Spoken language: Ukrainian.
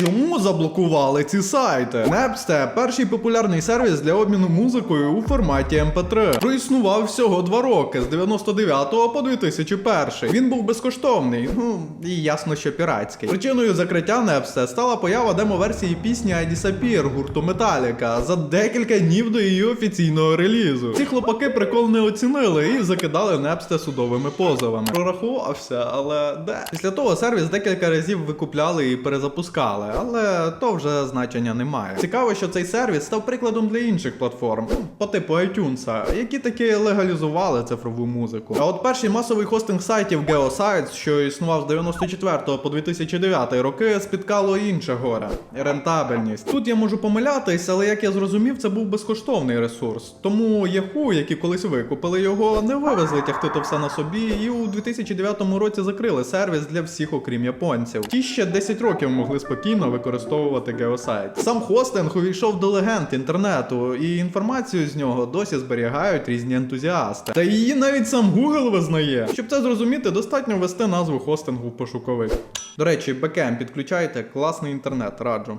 Чому заблокували ці сайти? Napster – перший популярний сервіс для обміну музикою у форматі MP3. Проіснував всього два роки з 99 по 2001. Він був безкоштовний, ну і ясно, що піратський. Причиною закриття Napster стала поява демо-версії пісні I Disappear гурту Metallica за декілька днів до її офіційного релізу. Ці хлопаки прикол не оцінили і закидали Napster судовими позовами. Прорахувався, але де? Після того сервіс декілька разів викупляли і перезапускали, але то вже значення не має. Цікаво, що цей сервіс став прикладом для інших платформ, ну, по типу iTunes, які таки легалізували цифрову музику. А от перший масовий хостинг сайтів GeoSites, що існував з 94 по 2009 роки, спіткало інше горе рентабельність. Тут я можу помилятись, але як я зрозумів, це був безкоштовний ресурс. Тому Yahoo, які колись викупили його, не вивезли тягти то все на собі, і у 2009 році закрили сервіс для всіх, окрім японців. Ті ще 10 років могли спокійно використовувати геосайт. Сам хостинг увійшов до легенд інтернету, і інформацію з нього досі зберігають різні ентузіасти. Та її навіть сам Google визнає. Щоб це зрозуміти, достатньо ввести назву хостингу в пошуковик. До речі, бекем підключайте, класний інтернет, раджу.